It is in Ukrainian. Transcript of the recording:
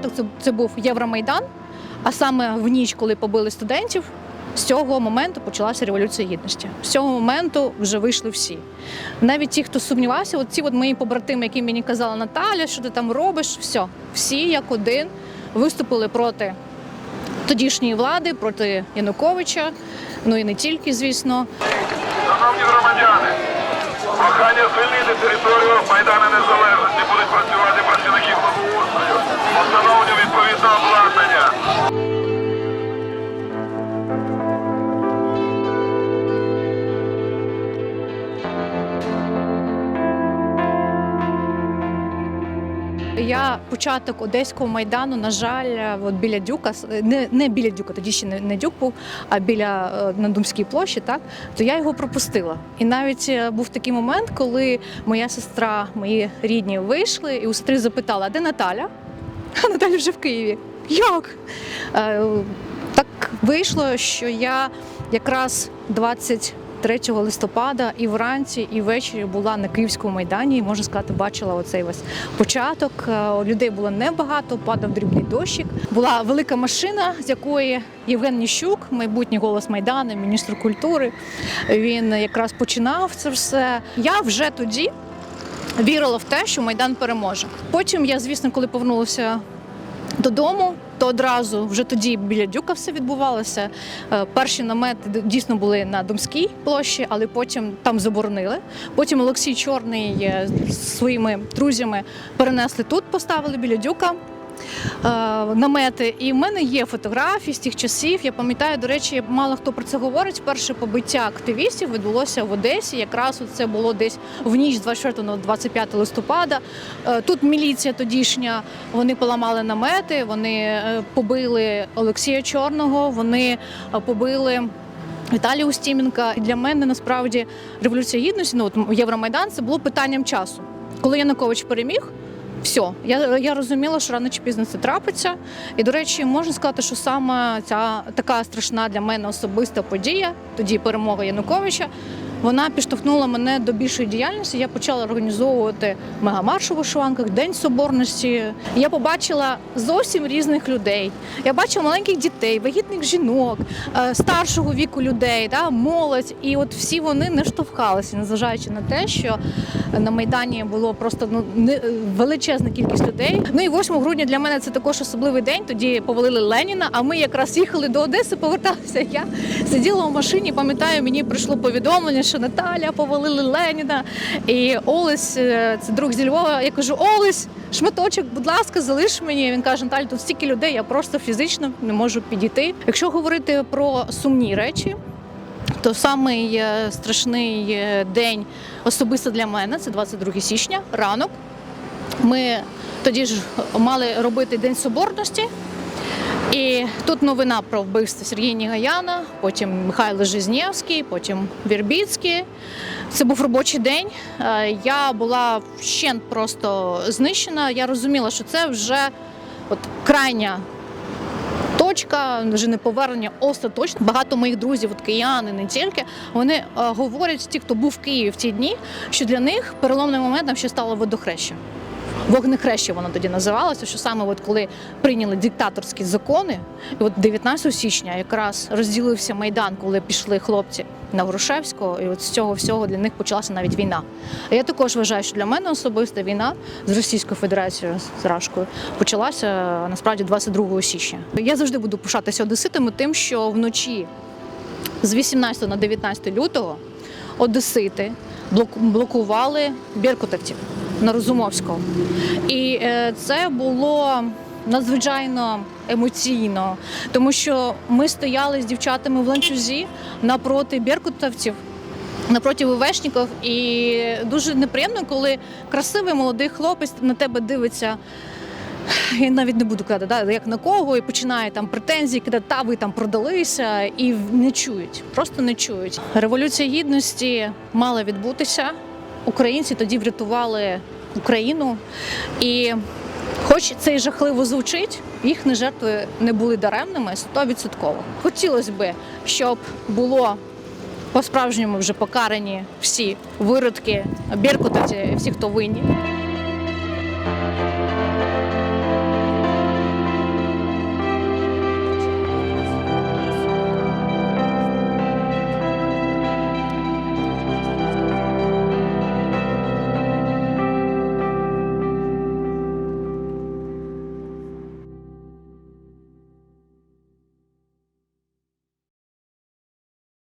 Спочатку це, це був Євромайдан, а саме в ніч, коли побили студентів, з цього моменту почалася революція гідності. З цього моменту вже вийшли всі. Навіть ті, хто сумнівався, от ці от мої побратими, які мені казала Наталя, що ти там робиш, все, всі як один виступили проти тодішньої влади, проти Януковича, ну і не тільки, звісно. Шановні громадяни, прохання звільнити територію Майдану Незалежності будуть працювати працівники встановлення відповідного обладнання. Я початок одеського майдану, на жаль, от біля Дюка, не, не біля Дюка, тоді ще не, не Дюк був, а біля е, на Думській площі, так то я його пропустила. І навіть е, був такий момент, коли моя сестра, мої рідні вийшли, і у сестри запитала, а де Наталя? А Наталя вже в Києві. Як? Е, так вийшло, що я якраз 23 листопада і вранці, і ввечері була на Київському майдані. І можна сказати, бачила оцей весь початок. Е, Людей було небагато, падав дрібний дощик. Була велика машина, з якої Євген Ніщук, майбутній голос Майдану, міністр культури. Він якраз починав це все. Я вже тоді. Вірила в те, що Майдан переможе. Потім я, звісно, коли повернулася додому, то одразу вже тоді біля Дюка все відбувалося. Е, Перші намети дійсно були на Домській площі, але потім там заборонили. Потім Олексій Чорний зі з своїми друзями перенесли тут, поставили біля Дюка. Е, Намети, і в мене є фотографії з тих часів. Я пам'ятаю, до речі, мало хто про це говорить. Перше побиття активістів відбулося в Одесі. Якраз це було десь в ніч з 24 на 25 листопада. Е, Тут міліція тодішня, вони поламали намети, вони е, побили Олексія Чорного, вони побили. Віталія Устіменка. Для мене насправді революція гідності, ну от Євромайдан, це було питанням часу. Коли Янукович переміг, все, я, я розуміла, що рано чи пізно це трапиться. І, до речі, можна сказати, що саме ця така страшна для мене особиста подія, тоді перемога Януковича, вона підштовхнула мене до більшої діяльності. Я почала організовувати мегамарш у вишиванках, День Соборності. Я побачила зовсім різних людей. Я бачила маленьких дітей, вагітних жінок, е, старшого віку людей, да, молодь. І от всі вони не штовхалися, незважаючи на те, що на Майдані було просто ну, не- величезна кількість людей. Ну і 8 грудня для мене це також особливий день. Тоді повалили Леніна, а ми якраз їхали до Одеси, поверталися. Я сиділа у машині, пам'ятаю, мені прийшло повідомлення, що Наталя повалили Леніна. І Олесь, е, це друг зі Львова. Я кажу: Олесь, шматочок, будь ласка, залиш мені. Він каже: Наталя, тут стільки людей, я просто фізично не можу підійти. Якщо говорити про сумні речі. То самий е, страшний е, день особисто для мене це 22 січня, ранок. Ми тоді ж мали робити День Соборності. І тут новина про вбивство Сергія Нігаяна, потім Михайло Жизнєвський, потім Вірбіцький. Це був робочий день. Е, Я була вщент просто знищена. Я розуміла, що це вже от крайня точка, вже не повернення остаточно. Багато моїх друзів, от кияни, не тільки, вони е, говорять, ті, хто був в Києві в ті дні, що для них переломним моментом ще стало водохреща. Вогнехреща воно тоді називалося, що саме от коли прийняли диктаторські закони, і от 19 січня якраз розділився майдан, коли пішли хлопці на Грушевського, і от з цього всього для них почалася навіть війна. А я також вважаю, що для мене особиста війна з Російською Федерацією з Рашкою почалася насправді 22 січня. Я завжди буду пишатися одеситами тим, що вночі з 18 на 19 лютого одесити блок- блокували беркутовців на Розумовського. І е, це було надзвичайно емоційно, тому що ми стояли з дівчатами в ланцюзі напроти беркутовців. Напроти ВВшників, і дуже неприємно, коли красивий молодий хлопець на тебе дивиться. Я навіть не буду казати, да, як на кого, і починає там претензії, коли та ви там продалися, і не чують, просто не чують. Революція гідності мала відбутися. Українці тоді врятували Україну. І хоч це і жахливо звучить, їхні жертви не були даремними 100%. Хотілося б, щоб було по-справжньому вже покарані всі виродки, біркутовці, всі, хто винні.